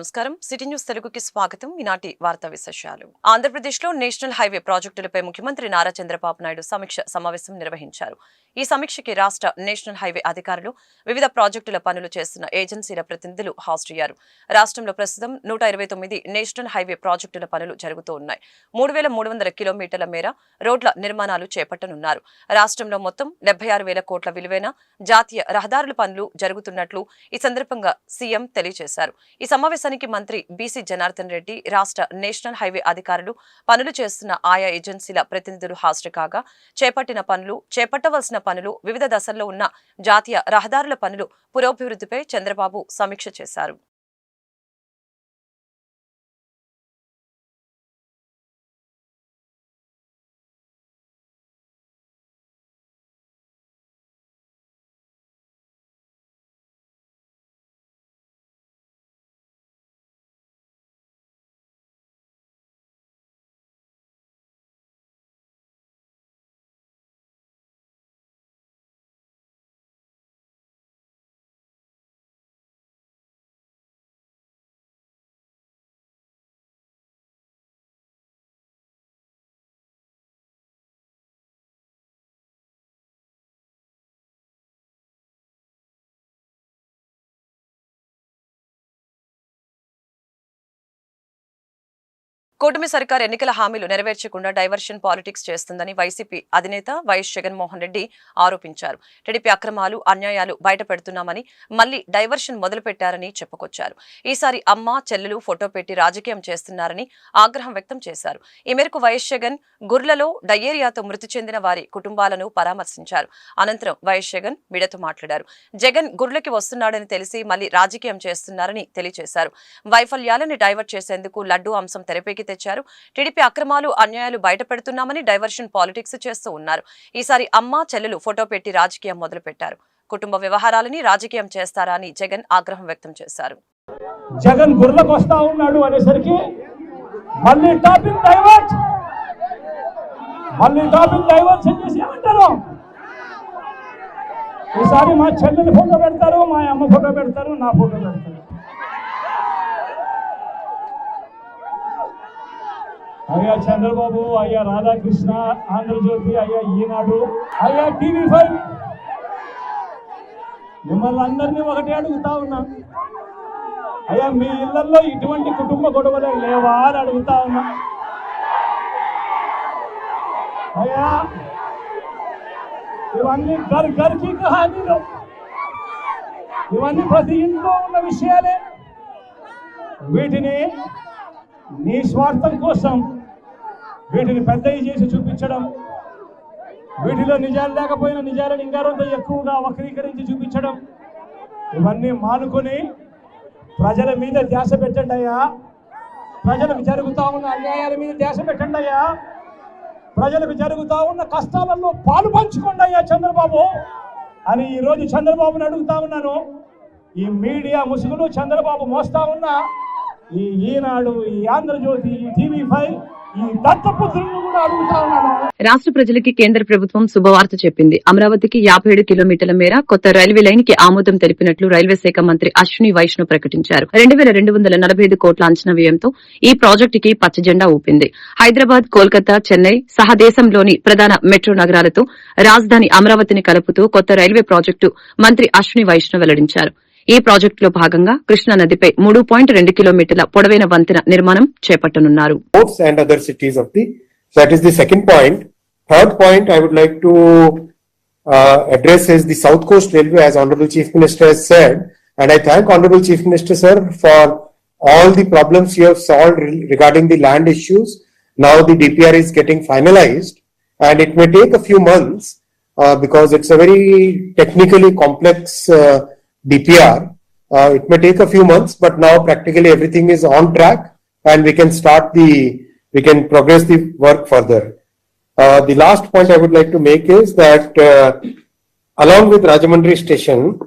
నమస్కారం. City news తెలుగుకి స్వాగతం. ఈనాటి వార్తా విశేషాలు. ఆంధ్రప్రదేశ్లో నేషనల్ హైవే ప్రాజెక్టులపై ముఖ్యమంత్రి నారా చంద్రబాబు నాయుడు సమీక్ష సమావేశం నిర్వహించారు. ఈ సమీక్షకి రాష్ట్ర నేషనల్ హైవే అధికారులు వివిధ ప్రాజెక్టుల పనులు చేస్తున్న ఏజెన్సీల ప్రతినిధులు హాజరయ్యారు. రాష్ట్రంలో ప్రస్తుతం నూట నేషనల్ హైవే ప్రాజెక్టుల పనులు జరుగుతూ ఉన్నాయి. మూడు వేల మూడు వందల కిలోమీటర్ల మేర రోడ్ల నిర్మాణాలు చేపట్టనున్నారు. రాష్ట్రంలో మొత్తం డెబ్బై కోట్ల విలువైన జాతీయ రహదారుల పనులు జరుగుతున్నట్లు ఈ సందర్భంగా సీఎం తెలియజేశారు. ఈ సమావేశం సమావేశానికి మంత్రి బీసీ జనార్దన్ రెడ్డి రాష్ట్ర నేషనల్ హైవే అధికారులు పనులు చేస్తున్న ఆయా ఏజెన్సీల ప్రతినిధులు హాజరు కాగా చేపట్టిన పనులు చేపట్టవలసిన పనులు వివిధ దశల్లో ఉన్న జాతీయ రహదారుల పనులు పురోభివృద్ధిపై చంద్రబాబు సమీక్ష చేశారు. కూటమి సర్కార్ ఎన్నికల హామీలు నెరవేర్చకుండా డైవర్షన్ పాలిటిక్స్ చేస్తుందని వైసీపీ అధినేత వైఎస్ జగన్మోహన్ రెడ్డి ఆరోపించారు. టీడీపీ అక్రమాలు అన్యాయాలు బయటపెడుతున్నామని మళ్ళీ డైవర్షన్ మొదలుపెట్టారని చెప్పుకొచ్చారు. ఈసారి అమ్మ చెల్లెలు ఫోటో పెట్టి రాజకీయం చేస్తున్నారని ఆగ్రహం వ్యక్తం చేశారు. ఈ మేరకు వైఎస్ జగన్ గుర్లలో డయేరియాతో మృతి చెందిన వారి కుటుంబాలను పరామర్శించారు. అనంతరం వైఎస్ జగన్ మీడియాతో మాట్లాడారు. జగన్ గుర్లకి వస్తున్నాడని తెలిసి మళ్ళీ రాజకీయం చేస్తున్నారని తెలియజేశారు వైఫల్యాలను డైవర్ట్ చేసేందుకు లడ్డూ అంశం తెరపైకి తెచ్చారు. టీడీపీ అక్రమాలు అన్యాయాలు బయటపెడుతున్నామని డైవర్షన్ పాలిటిక్స్ చేస్తూ ఉన్నారు. ఈసారి అమ్మ చెల్లెలు ఫోటో పెట్టి రాజకీయం మొదలుపెట్టారు. కుటుంబ వ్యవహారాలని రాజకీయం చేస్తారా అని జగన్ ఆగ్రహం వ్యక్తం చేశారు. జగన్ గుర్లకు వస్తా ఉన్నాడు అనేసరికి మళ్ళీ టాపిక్ డైవర్ట్. మళ్ళీ టాపిక్ డైవర్ట్ చేసి ఏమంటారు? ఈసారి మా చెల్లెలు ఫోటో పెడతారు మా అమ్మ ఫోటో పెడతారు నా ఫోటో పెడతారు. అయ్యా చంద్రబాబు అయ్యా రాధాకృష్ణ ఆంధ్రజ్యోతి అయ్యా ఈనాడు అయ్యా టీవీ ఫైవ్. మిమ్మల్ని అందరినీ ఒకటే అడుగుతా ఉన్నా. అయ్యా మీ ఇళ్ళలో ఇటువంటి కుటుంబ గొడవలే లేవా అని అడుగుతా ఉన్నా. అయ్యా ఇవన్నీ గర్ గర్కి కహానీలు. ఇవన్నీ ప్రతి ఇంట్లో ఉన్న విషయాలే. వీటిని నీ స్వార్థం కోసం వీటిని పెద్దవి చేసి చూపించడం వీటిలో నిజాలు లేకపోయినా నిజాలను ఇంకారంతో ఎక్కువగా వక్రీకరించి చూపించడం ఇవన్నీ మానుకొని ప్రజల మీద ధ్యాస పెట్టండి అయ్యా. ప్రజలకు జరుగుతూ ఉన్న అన్యాయాల మీద ధ్యాస పెట్టండి అయ్యా. ప్రజలకు జరుగుతూ ఉన్న కష్టాలలో పాలు పంచుకోండి అయ్యా చంద్రబాబు అని ఈరోజు చంద్రబాబుని అడుగుతా ఉన్నాను. ఈ మీడియా ముసుగులు చంద్రబాబు మోస్తా ఉన్నా ఈ ఈనాడు ఈ ఆంధ్రజ్యోతి ఈ టీవీ ఫైవ్ ఈ దత్తపుత్రులను కూడా అడుగుతా ఉన్నాను రాష్ట్ర ప్రజలకి కేంద్ర ప్రభుత్వం శుభవార్త చెప్పింది. అమరావతికి యాభై ఏడు కిలోమీటర్ల మేర కొత్త రైల్వే లైన్కి ఆమోదం తెలిపినట్లు రైల్వే శాఖ మంత్రి అశ్విని వైష్ణవ్ ప్రకటించారు. రెండు వేల రెండు వందల నలభై ఐదు కోట్ల అంచనా వ్యయంతో ఈ ప్రాజెక్టుకి పచ్చజెండా ఊపింది. హైదరాబాద్ కోల్కతా చెన్నై సహా దేశంలోని ప్రధాన మెట్రో నగరాలతో రాజధాని అమరావతిని కలుపుతూ కొత్త రైల్వే ప్రాజెక్టు మంత్రి అశ్విని వైష్ణవ్ వెల్లడించారు. ఈ ప్రాజెక్టులో భాగంగా కృష్ణా నదిపై మూడు పాయింట్ రెండు కిలోమీటర్ల పొడవైన వంతెన నిర్మాణం చేపట్టనున్నారు ports and other cities of the, so that is the second point. Third point I would uh, address is the South Coast Railway as Honorable Chief Minister has said. And I thank Honorable Chief Minister sir for all the problems you have solved re- regarding the land issues. Now the DPR is getting finalized and it may take a few months uh, because it's a very technically complex uh, DPR. Uh, it may take a few months, but now practically everything is on track and we can start the, we can progress the work further. Uh, the last point I would like to make is that uh, along with Rajamundry station,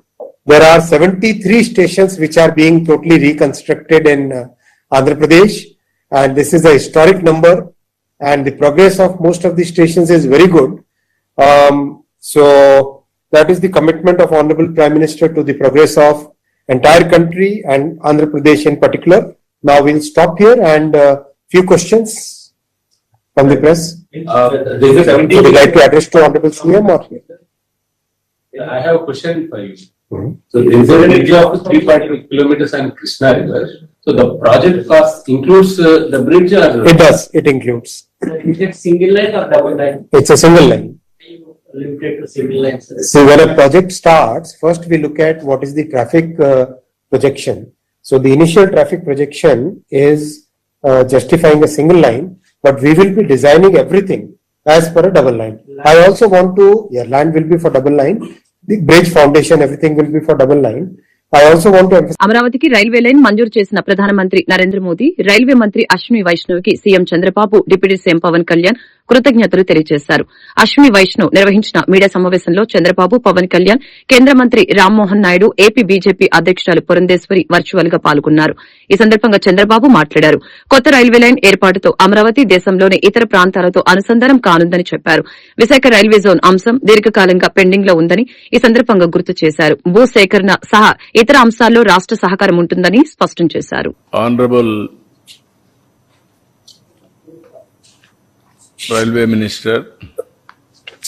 there are 73 stations which are being totally reconstructed in uh, Andhra Pradesh. And this is a historic number and the progress of most of the stations is very good. Um, so that is the commitment of Honorable Prime Minister to the progress of entire country and Andhra Pradesh in particular. Now we'll stop here and uh, few questions from the press. Uh, There's. Would you like to address to Honorable CM or? I have a question for you. Mhm. So there is a bridge of three point two kilometers on Krishna River. So the project cost includes uh, the bridge or? It does, it includes. Is it single line or double line? It's a single line Limited to single lines. So when a project starts, first we look at what is the traffic uh, projection. So the initial traffic projection is uh, justifying a single line, but we will be designing everything as per a double line. I also want to, yeah, land will be for double line. The bridge foundation, everything will be for double line. I also want to emphasize అమరావతికి railway line మంజూరు చేసిన ప్రధానమంత్రి Narendra Modi railway మంత్రి అశ్విని వైష్ణవ్ కి CM Chandrababu deputy CM Pawan Kalyan కృతజ్ఞతలు తెలియజేశారు. అశ్విని వైష్ణవ్ నిర్వహించిన media సమావేశంలో చంద్రబాబు పవన్ కళ్యాణ్ కేంద్ర మంత్రి రామ్మోహన్ నాయుడు ఏపీ బీజేపీ అధ్యకురాలు పురంధేశ్వరి వర్చువల్గా పాల్గొన్నారు. ఈ సందర్భంగా చంద్రబాబు మాట్లాడారు. కొత్త రైల్వే లైన్ ఏర్పాటుతో అమరావతి దేశంలోని ఇతర ప్రాంతాలతో అనుసంధానం కానుందని చెప్పారు. విశాఖ రైల్వే జోన్ అంశం దీర్ఘకాలంగా పెండింగ్లో ఉందని ఈ సందర్భంగా గుర్తు చేశారు. భూసేకరణ సహా ఇతర అంశాల్లో రాష్ట సహకారం ఉంటుందని స్పష్టం చేశారు. Railway minister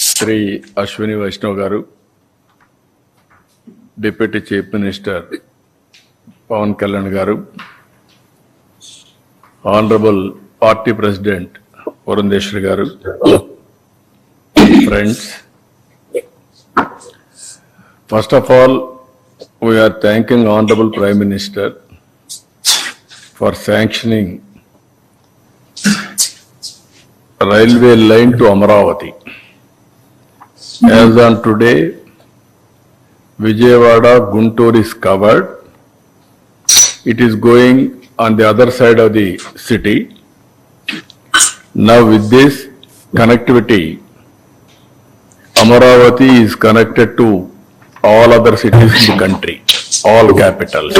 Shri Ashwini Vaishnaw garu deputy chief minister Pawan Kalyan garu honourable party president Varuneshwar garu friends. First of all we are thanking honourable prime minister for sanctioning railway line to Amaravati. As on today, Vijayawada Guntur is covered. It is going on the other side of the city. Now with this connectivity, Amaravati is connected to all other cities in the country, all capitals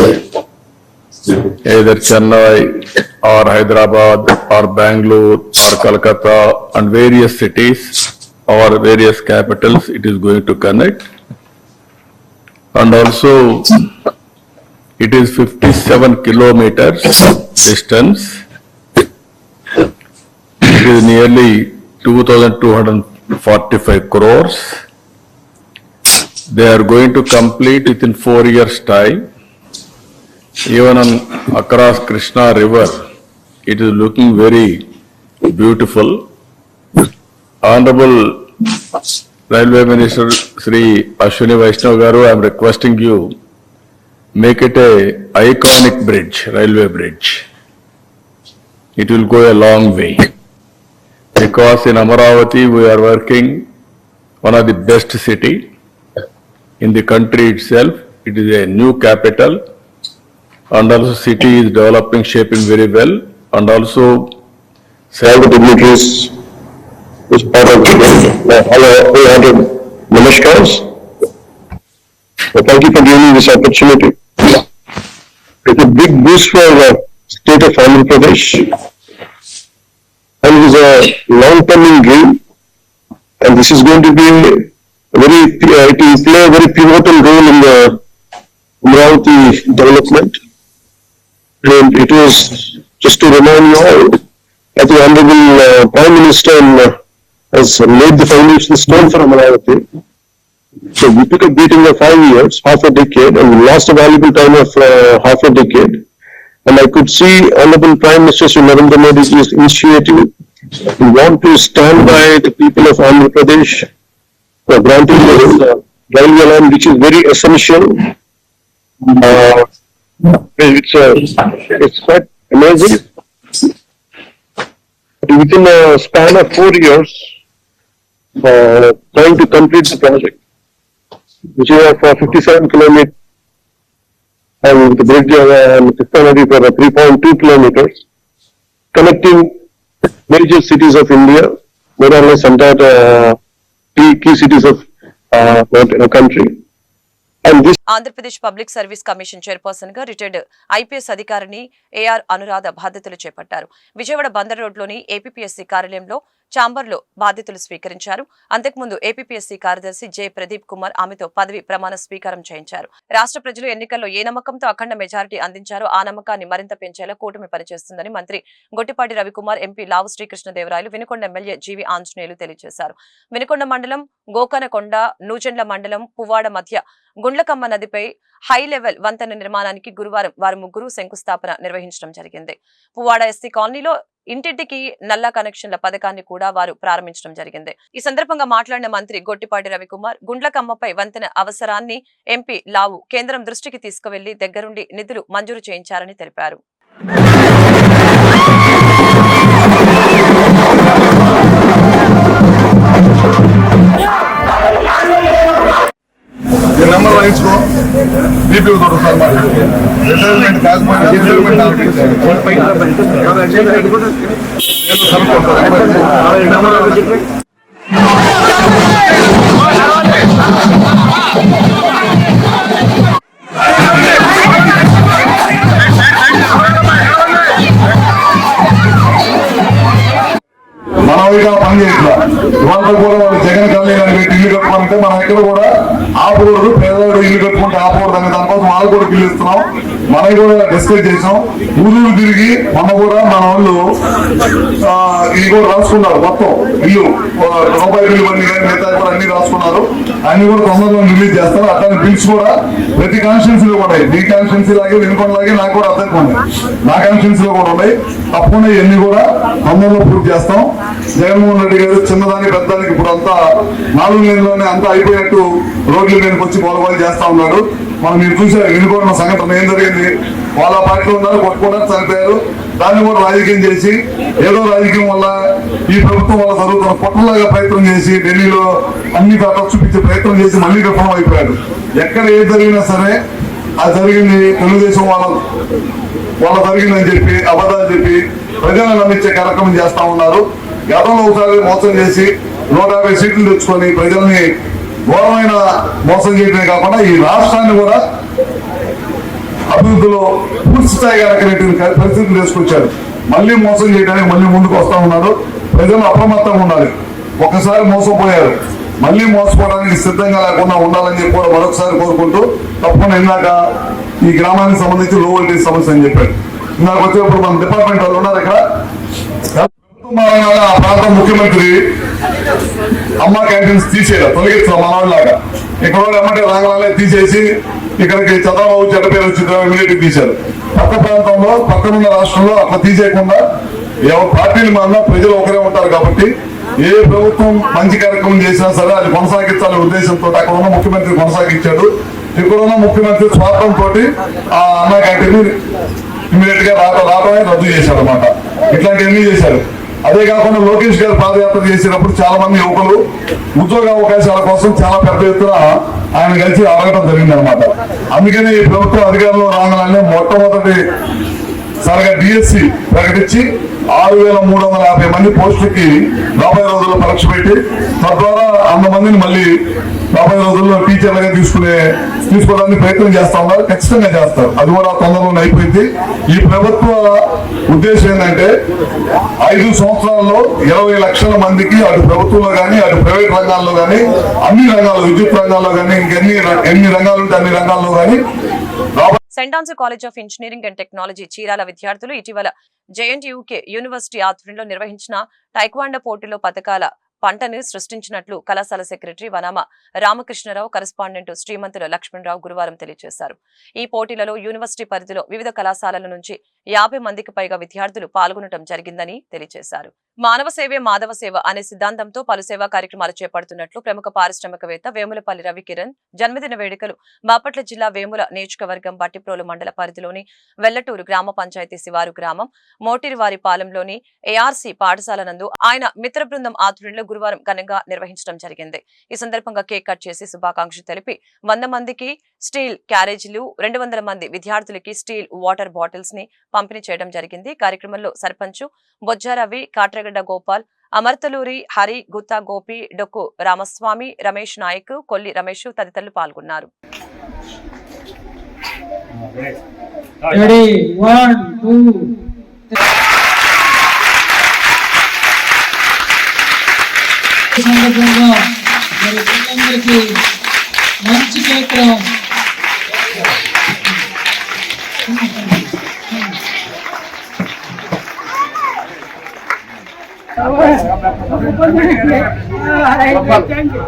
either Chennai or Hyderabad or Bangalore or Kolkata and various cities or various capitals, it is going to connect. And also, it is 57 kilometers distance. It is nearly 2,245 crores. They are going to complete within four years' time. Even on across Krishna river, it is looking very beautiful. Honorable Railway Minister Sri Ashwini Vaishnav Garu, I am requesting you, make it a iconic bridge, railway bridge. It will go a long way. Because in Amaravati, we are working one of the best city in the country itself. It is a new capital and also city is developing, shaping very well, and also the dignitaries as part of the hundred namaskars. Well, thank you for giving me this opportunity. It's a big boost for the state of Andhra Pradesh. And it is a long-term dream. And this is going to be a very, it will play a very pivotal role in the Amravati development. And it was, just to remind you all, that the Honorable uh, Prime Minister uh, has laid the foundation stone for Amaravati. So we took a beating of five years, half a decade, and we lost a valuable time of uh, half a decade. And I could see Honorable Prime Minister Sri Narendra Modi's initiative. We want to stand by the people of Andhra Pradesh for granting this uh, which is very essential. Uh, it's, uh, it's quite amazing. Within a span of four years, uh, trying to complete the project, which is of uh, fifty-seven kilometer, and the bridge uh, and Krishna Nadi for uh, three point two kilometers, connecting major cities of India, more or less entire uh, key, cities of uh, country. Andhra Pradesh public service commission చైర్పర్సన్గా retired IPS అధికారిని AR Anuradha బాధ్యతలు చేపట్టారు. విజయవాడ బందర్ రోడ్లోని APSC కార్యాలయంలో ఛాంబర్లో బాధ్యతలు స్వీకరించారు. అంతకుముందు ఏపీఎస్సీ కార్యదర్శి జె ప్రదీప్ కుమార్ ఆమెతో పదవి ప్రమాణ స్వీకారం చేయించారు. రాష్ట్ర ప్రజలు ఎన్నికల్లో ఏ నమ్మకంతో అఖండ మెజారిటీ అందించారో ఆ నమ్మకాన్ని మరింత పెంచేలా కూటమి పనిచేస్తుందని మంత్రి Gottipati Ravikumar MP Lavu Srikrishnadevarayalu Vinukonda MLA GV Anjaneyulu తెలియజేశారు. వినుకొండ మండలం గోకనకొండ నూజెండ్ల మండలం పువ్వాడ మధ్య గుండ్లకమ్మ నదిపై హై లెవెల్ వంతెన నిర్మాణానికి గురువారం వారు ముగ్గురు శంకుస్థాపన నిర్వహించడం జరిగింది. పువ్వాడ ఎస్సీ కాలనీలో ఇంటింటికి నల్లా కనెక్షన్ల పథకాన్ని కూడా వారు ప్రారంభించడం జరిగింది. ఈ సందర్భంగా మాట్లాడిన మంత్రి గొట్టిపాటి రవికుమార్ గుండ్లకమ్మపై వంతెన అవసరాన్ని ఎంపీ లావు కేంద్రం దృష్టికి తీసుకువెళ్ళి దగ్గరుండి నిధులు మంజూరు చేయించారని తెలిపారు. ఈ నెంబర్ వాయించుకో తోడు సార్ మరి రిటైర్మెంట్ కాకపోయినా రిటైర్మెంట్ మనవిగా పనిచేస్తున్నారు ఇవాళ కూడా వాళ్ళు జగన్ కళ్యాణ్ పెట్టి ఇల్లు కట్టుకోవాలంటే మన ఎక్కడ కూడా ఆపకూడదు పేదవాడు ఇల్లు కట్టుకుంటే ఆపకూడదు అనే దానికోసం వాళ్ళు కూడా బిల్లు ఇస్తున్నాం. మనం కూడా డిస్కస్ చేసాం. ఊరు తిరిగి మన కూడా మన వాళ్ళు ఇది కూడా రాసుకున్నారు మొత్తం ఇల్లు. రూపాయి బిల్లు అన్ని కానీ మిగతా కూడా అన్ని రాసుకున్నారు. అన్ని కూడా తొందరగా రిలీజ్ చేస్తారు. అట్లానే బిల్స్ కూడా ప్రతి కాన్స్టిట్యూన్సీ లో కూడా ఉన్నాయి. మీ కాన్స్టిట్యూన్సీ లాగే వినుకొండ లాగే నాకు కూడా అర్థం ఉన్నాయి నా కాన్స్టిట్యూన్సీ లో కూడా ఉన్నాయి. తప్పకుండా ఇవన్నీ కూడా తొందరలో పూర్తి చేస్తాం. జగన్మోహన్ రెడ్డి గారు చిన్నదానికి పెద్దదానికి ఇప్పుడు అంతా నాలుగు లేనిలోనే అంతా అయిపోయినట్టు రోడ్ల మీదకి వచ్చి గొడవలు చేస్తా ఉన్నాడు మనం మీరు చూసారు వినుకోవడం సంఘటన ఏం జరిగింది? వాళ్ళ పార్టీలో ఉన్నారు కొట్టుకోవడానికి చనిపోయారు. దాన్ని కూడా రాజకీయం చేసి ఏదో రాజకీయం వల్ల ఈ ప్రభుత్వం వల్ల జరుగుతున్న పొట్టలాగా ప్రయత్నం చేసి ఢిల్లీలో అన్ని దాకా చూపించే ప్రయత్నం చేసి మళ్ళీ విఫలం అయిపోయాడు ఎక్కడ ఏది జరిగినా సరే అది జరిగింది తెలుగుదేశం వాళ్ళ వాళ్ళ జరిగిందని చెప్పి అబద్ధాలు చెప్పి ప్రజలను నమ్మించే కార్యక్రమం చేస్తా ఉన్నారు. గతంలో ఒకసారి మోసం చేసి నూట యాభై సీట్లు తెచ్చుకొని ప్రజల్ని ఘోరమైన మోసం చేయడమే కాకుండా ఈ రాష్ట్రాన్ని కూడా అభివృద్ధిలో పూర్తి స్థాయి పరిస్థితులు తీసుకొచ్చారు. మళ్ళీ మోసం చేయడానికి మళ్ళీ ముందుకు వస్తా ఉన్నారు. ప్రజలు అప్రమత్తంగా ఉండాలి. ఒకసారి మోసపోయారు. మళ్ళీ మోసపోవడానికి సిద్ధంగా లేకుండా ఉండాలని చెప్పి కూడా మరొకసారి కోరుకుంటూ తప్పకుండా ఇందాక ఈ గ్రామానికి సంబంధించి లో వోల్టేజ్ సమస్య అని చెప్పారు. ఇందాక వచ్చేప్పుడు మన డిపార్ట్మెంట్ వాళ్ళు ఉన్నారు ఇక్కడ. ఆ ప్రాంతం ముఖ్యమంత్రి అమ్మ క్యాంటీన్స్ తీసేయాలి తొలగిస్తాం మన ఇక్కడ ఎమ్మటే రాగానే తీసేసి ఇక్కడికి చంద్రబాబు చెడ్డ పేరు వచ్చి ఇమీడియట్ తీశారు. పక్క ప్రాంతంలో పక్కనున్న రాష్ట్రంలో అట్లా తీసేయకుండా ఎవరు పార్టీలు మారినా ప్రజలు ఒకరే ఉంటారు కాబట్టి ఏ ప్రభుత్వం మంచి కార్యక్రమం చేసినా సరే అది కొనసాగించాలనే ఉద్దేశంతో అక్కడ ఉన్న ముఖ్యమంత్రి కొనసాగించాడు. ఇక్కడ ఉన్న ముఖ్యమంత్రి స్వార్థంతో ఆ అన్న క్యాంటీన్ ఇమీడియట్గా రాట రావడమే రద్దు చేశారు అనమాట ఇట్లాంటివన్నీ చేశారు. అదే కాకుండా లోకేష్ గారు పాదయాత్ర చేసినప్పుడు చాలా మంది యువకులు ఉద్యోగ అవకాశాల కోసం చాలా పెద్ద ఎత్తున ఆయన కలిసి అడగడం జరిగింది అనమాట అందుకని ఈ ప్రభుత్వం అధికారంలో రాగానే మొట్టమొదటి సరిగా డిఎస్సి ప్రకటించి ఆరు వేల మూడు వందల యాభై మంది పోస్టులకి రాబోయే రోజుల్లో పరీక్ష పెట్టి తద్వారా వంద మందిని మళ్ళీ రాబోయే రోజుల్లో టీచర్లుగా తీసుకునే తీసుకోవడానికి ప్రయత్నం చేస్తా ఉన్నారు ఖచ్చితంగా చేస్తారు. అది కూడా తొందరలో అయిపోయింది. ఈ ప్రభుత్వ ఉద్దేశం ఏంటంటే ఐదు సంవత్సరాల్లో ఇరవై లక్షల మందికి అటు ప్రభుత్వంలో కానీ అటు ప్రైవేట్ రంగాల్లో కానీ అన్ని రంగాల్లో విద్యుత్ రంగాల్లో కానీ ఇంకెన్ని ఎన్ని రంగాలు ఉంటే అన్ని రంగాల్లో కానీ Saint Saint Ann's College of Engineering and Technology Chirala విద్యార్థులు ఇటీవల జేఎన్టీయూకే యూనివర్సిటీ ఆధ్వర్యంలో నిర్వహించిన టైక్వాండో పోటీలో పథకాల పంటను సృష్టించినట్లు కళాశాల సెక్రటరీ వనామ రామకృష్ణరావు కరెస్పాండెంట్ శ్రీమంతుల లక్ష్మణరావు గురువారం తెలియజేశారు. ఈ పోటీలలో యూనివర్సిటీ పరిధిలో వివిధ కళాశాలల నుంచి యాభై మందికి పైగా విద్యార్థులు పాల్గొనడం జరిగిందని తెలియజేశారు. మానవ సేవే మాధవ సేవ అనే సిద్ధాంతంతో పలు సేవా కార్యక్రమాలు చేపడుతున్నట్లు ప్రముఖ పారిశ్రామికవేత్త వేములపల్లి రవికిరణ్ జన్మదిన వేడుకలు బాపట్ల జిల్లా వేముల నియోజకవర్గం బట్టిప్రోలు మండల పరిధిలోని వెల్లటూరు గ్రామ పంచాయతీ శివారు గ్రామం మోటిరివారి పాలెంలోని ఏఆర్సీ పాఠశాల నందు ఆయన మిత్ర బృందం ఆధ్వర్యంలో గురువారం ఘనంగా నిర్వహించడం జరిగింది. ఈ సందర్భంగా కేక్ కట్ చేసి శుభాకాంక్షలు తెలిపి వంద మందికి స్టీల్ క్యారేజీలు రెండు వందల మంది విద్యార్థులకి స్టీల్ వాటర్ బాటిల్స్ని పంపిణీ చేయడం జరిగింది. కార్యక్రమంలో సర్పంచ్ బొజ్జారవి కాట్రగడ్డ గోపాల్ అమర్తలూరి హరి గుత్తా గోపి డొక్కు రామస్వామి రమేష్ నాయక్ కొల్లి రమేష్ తదితరులు పాల్గొన్నారు. మంచి కార్యక్రమం.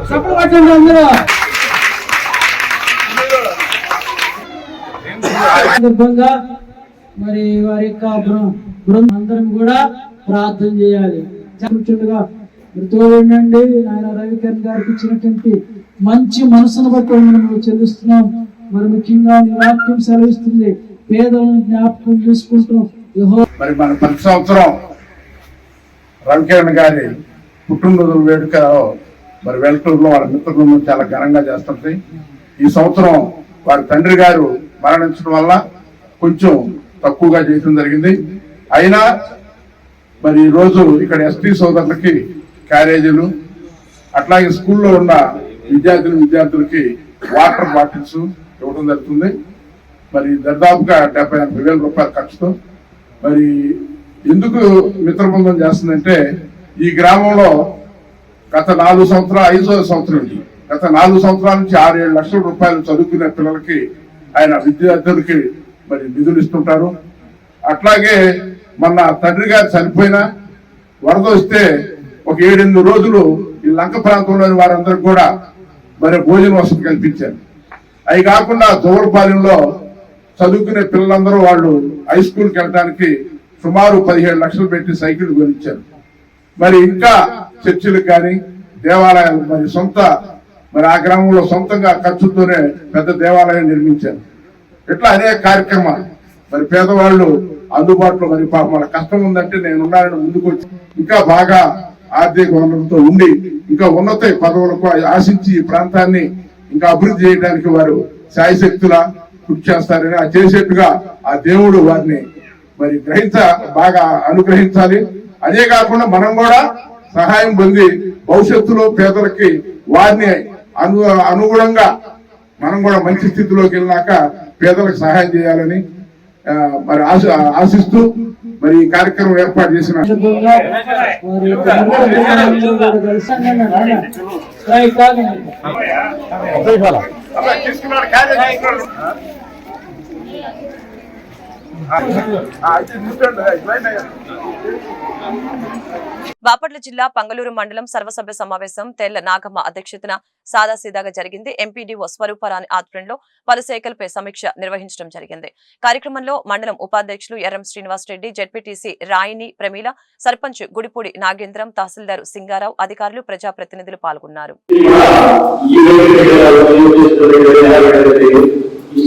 చప్పుడు పట్టండి అందరూ సందర్భంగా మరి వారి యొక్క బృందం అందరం కూడా ప్రార్థన చేయాలి. కూర్చుండగా మీరు తోడండి నాయన రవికరణ్ గారికి ఇచ్చినటువంటి మంచి మనసును బట్టి మనం చెల్లిస్తున్నాం. మరి ముఖ్యంగా నీ వాక్యం సెలవిస్తుంది. పేదలను జ్ఞాపకం చేసుకుంటూ మరి మన ప్రతి సంవత్సరం రవికిరణ్ గారి పుట్టినరోజు వేడుక మరి వెల్టూరులో వాళ్ళ మిత్రులను చాలా ఘనంగా చేస్తుంది. ఈ సంవత్సరం వారి తండ్రి గారు మరణించడం వల్ల కొంచెం తక్కువగా చేయడం జరిగింది. అయినా మరి ఈ రోజు ఇక్కడ ఎస్టీ సోదరులకి క్యారేజీలు అట్లాగే స్కూల్లో ఉన్న విద్యార్థులు విద్యార్థులకి వాటర్ బాటిల్స్ ఇవ్వడం జరుగుతుంది. మరి దాదాపుగా డెబ్బై ఎనభై వేల రూపాయల ఖర్చుతో. మరి ఎందుకు మిత్రబృందం చేస్తుందంటే ఈ గ్రామంలో గత నాలుగు సంవత్సరాలు ఐదో సంవత్సరం గత నాలుగు సంవత్సరాల నుంచి ఆరు ఏడు లక్షల రూపాయలు చదువుకునే పిల్లలకి ఆయన విద్యార్థులకి మరి నిధులు ఇస్తుంటారు. అట్లాగే మొన్న తండ్రి గారు చనిపోయినా వరద వస్తే ఒక ఏడెనిమిది రోజులు ఈ లంక ప్రాంతంలోని వారందరికి కూడా మరి భోజన వసతి కల్పించారు. అవి కాకుండా జోలపాలెంలో చదువుకునే పిల్లలందరూ వాళ్ళు హై స్కూల్కి వెళ్ళడానికి సుమారు పదిహేడు లక్షలు పెట్టి సైకిల్ కొనిచ్చారు. మరి ఇంకా చర్చిలకు కానీ దేవాలయాలు మరి సొంత మరి ఆ గ్రామంలో సొంతంగా ఖర్చుతోనే పెద్ద దేవాలయం నిర్మించారు. ఇట్లా అనేక కార్యక్రమాలు. మరి పేదవాళ్ళు అందుబాటులో మరి పాపం వాళ్ళ కష్టం ఉందంటే నేను ఉన్నానని ముందుకు వచ్చి ఇంకా బాగా ఆర్థిక వనరులతో ఉండి ఇంకా ఉన్నత పదవులకు ఆశించి ఈ ప్రాంతాన్ని ఇంకా అభివృద్ధి చేయడానికి వారు శాయశక్తుల కృషి చేస్తారని ఆ చేసేట్టుగా ఆ దేవుడు వారిని మరి గ్రహించ బాగా అనుగ్రహించాలి. అదే కాకుండా మనం కూడా సహాయం పొంది భవిష్యత్తులో పేదలకి వారిని అను అనుగుణంగా మనం కూడా మంచి స్థితిలోకి వెళ్ళినాక పేదలకు సహాయం చేయాలని మరి ఆశ ఆశిస్తూ మరి ఈ కార్యక్రమం ఏర్పాటు చేసిన సందర్భంగా బాపట్ల జిల్లా పంగలూరు మండలం సర్వసభ్య సమావేశం తెల్ల నాగమ్మ అధ్యక్షతన సాదాసీదాగా జరిగింది. ఎంపీడీఓ స్వరూపరాణి ఆధ్వర్యంలో పలు శాఖలపై సమీక్ష నిర్వహించడం జరిగింది. కార్యక్రమంలో మండలం ఉపాధ్యక్షులు ఎర్రం శ్రీనివాస్ రెడ్డి జెడ్పీటీసీ రాయిని ప్రమీల సర్పంచ్ గుడిపూడి నాగేంద్రం తహసీల్దార్ సింగారావు అధికారులు ప్రజాప్రతినిధులు పాల్గొన్నారు.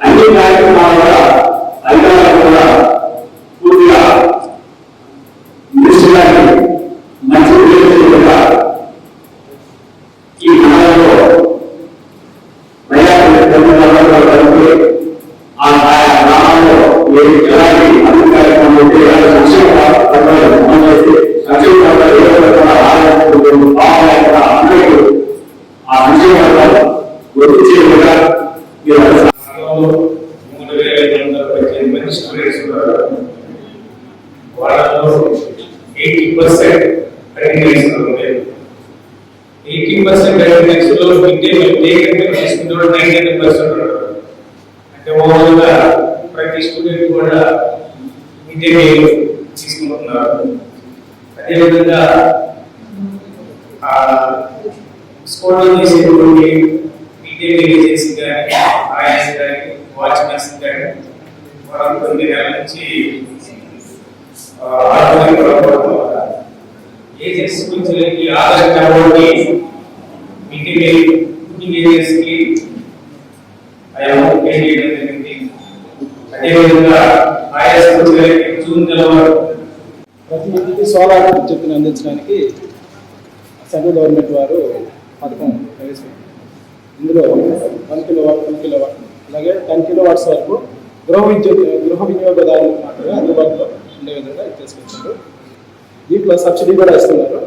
అన్ని కార్యక్రమాలు కూడా అధికారులు కూడా పూర్తిగా దృష్టిగాని మంచి కూడా ఈ మండలంలో ప్రజాప్రతినిధులందరూ కలిపి ఆ ఆయా గ్రామాల్లో ఏ ఎలాంటి అభివృద్ధి కార్యక్రమం ఉంటే ఎలాంటి సంక్షేమ పథకాలు అమలు చేస్తే సంక్షేమ పథకాలు ఏ విధంగా ఆదాయం బాగున్నాయి కూడా అందరికీ ఆ సంక్షేమ పథకాలు గుర్తు చేయకుండా మీరు మూడు వేల ఐదు వందల పద్దెనిమిది మంది స్టూడెంట్స్ ఉన్నారు వాళ్ళలో ఎయిటీ పర్సెంట్ అటెండెన్స్ ఉంది ఎయిటీ పర్సెంట్ అటెండెన్స్లో ఇండియన్ తీసుకుంటే నైన్టీ పర్సెంట్ ఉన్నారు అంటే ఓవరాల్గా ప్రతి స్టూడెంట్ కూడా ఇండియన్ తీసుకుంటున్నారు అదేవిధంగా ఆ చేసేటువంటి ఇండియన్ ఏజెన్సీ కానీ ఆయస్ కానీ వాచ్మెన్స్ కానీ వాళ్ళు కొన్ని నెలల నుంచి ఆ, ఏజెన్సీ గురించి ఆధార్ కార్డు కుకింగ్ ఏజెన్సీకి ఆయా పే చేయడం జరిగింది. అదేవిధంగా ఆయా జూన్ నెల ప్రతి సోలార్ విద్యుత్తుని అందించడానికి సెంట్రల్ గవర్నమెంట్ వారు పథకం ప్రవేశపెట్టారు. ఇందులో one kilowatt two kilowatt అలాగే టెన్ కిలో వాట్స్ వరకు గృహ విద్యుత్ గృహ వినియోగదారులకు మాత్రమే అందుబాటులో ఉండే విధంగా తీసుకొచ్చారు దీంట్లో సబ్సిడీ కూడా ఇస్తున్నారు.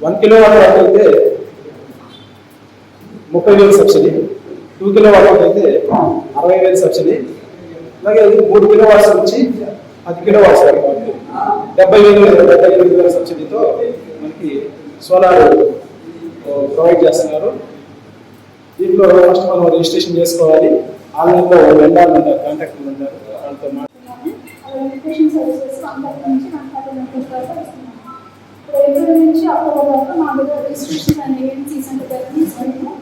వన్ కిలో వాట్ వరకు అయితే ముప్పై వేలు సబ్సిడీ టూ కిలో వాట్ అయితే అరవై వేలు సబ్సిడీ అలాగే ఇది మూడు కిలో వాట్స్ నుంచి పది కిలో వాట్స్ వరకు డెబ్బై వేలు డెబ్బై ఎనిమిది వేల సబ్సిడీతో మనకి సోలార్ ప్రొవైడ్ చేస్తున్నారు. దీంట్లో ఫస్ట్ మనం రిజిస్ట్రేషన్ చేసుకోవాలి. ఆన్లైన్లో వెళ్ళాలి ఉన్నారు కాంటాక్ట్లు ఉన్నారు వాళ్ళతో మాట్లాడాలి నుంచి ఏప్రిల్ నుంచి అక్టోబర్ వరకు మా దగ్గర రిజిస్ట్రేషన్ అండ్ ఏజెన్సీస్ అంటే తీసుకుంటాము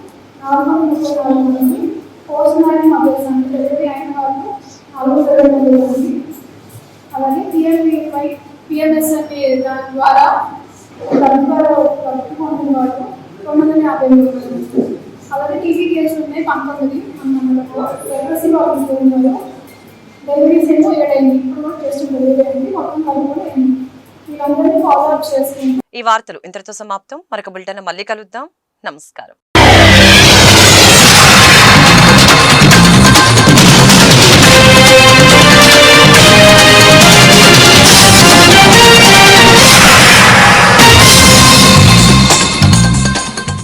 నార్మల్ ముప్పై నాలుగు మంది పోస్ట్ మ్యారేజ్ మొబైల్స్ డెలివరీ అయిన వాళ్ళు నాలుగు ఇరవై మంది అలాగే పిఎంవై పిఎంఎస్ఎంఏ దాని ద్వారా దాని ద్వారా కట్టుకుంటున్న వాళ్ళు తొమ్మిది వందల యాభై మూడు మంది. అలాగే టీవీ కేసులు ఉన్నాయి పంతొమ్మిది మండలంలో వాళ్ళు ఉన్నారు డెలివరీస్ ఏమో ఏడైంది ఇప్పుడు కూడా టెస్ట్ డెలివరీ అయింది మొత్తం కలుపుకొని వీళ్ళందరినీ ఫాలో అప్ చేసుకుంటాం ఈ వార్తలు ఇంతటితో సమాప్తం. మరొక బులెటిన్ మళ్ళీ కలుద్దాం. నమస్కారం.